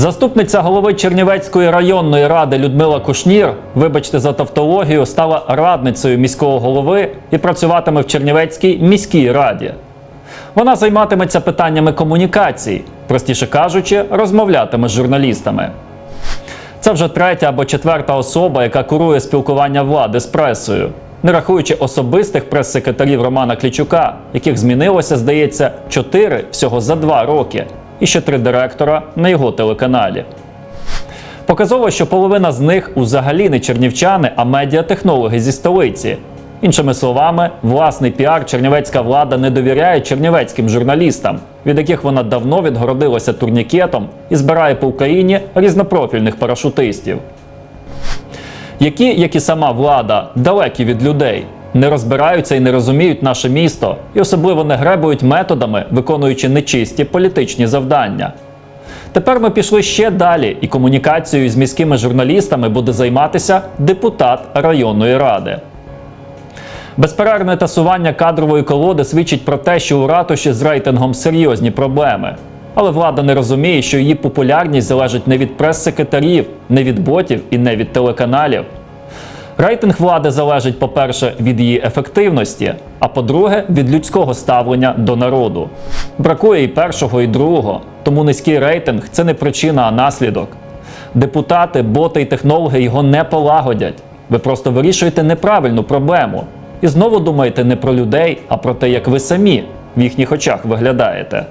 Заступниця голови Чернівецької районної ради Людмила Кушнір, вибачте за тавтологію, стала радницею міського голови і працюватиме в Чернівецькій міській раді. Вона займатиметься питаннями комунікацій, простіше кажучи, розмовлятиме з журналістами. Це вже третя або четверта особа, яка курує спілкування влади з пресою, не рахуючи особистих прес-секретарів Романа Клічука, яких змінилося, здається, чотири всього за два роки, і ще три директора на його телеканалі. Показово, що половина з них взагалі не чернівчани, а медіатехнологи зі столиці. Іншими словами, власний піар чернівецька влада не довіряє чернівецьким журналістам, від яких вона давно відгородилася турнікетом і збирає по Україні різнопрофільних парашутистів. Які, як і сама влада, далекі від людей, не розбираються і не розуміють наше місто, і особливо не гребують методами, виконуючи нечисті політичні завдання. Тепер ми пішли ще далі, і комунікацією з міськими журналістами буде займатися депутат районної ради. Безперервне тасування кадрової колоди свідчить про те, що у ратуші з рейтингом серйозні проблеми. Але влада не розуміє, що її популярність залежить не від прес-секретарів, не від ботів і не від телеканалів. Рейтинг влади залежить, по-перше, від її ефективності, а по-друге, від людського ставлення до народу. Бракує і першого, і другого, тому низький рейтинг це не причина, а наслідок. Депутати, боти і технологи його не полагодять. Ви просто вирішуєте неправильну проблему. І знову думаєте не про людей, а про те, як ви самі в їхніх очах виглядаєте.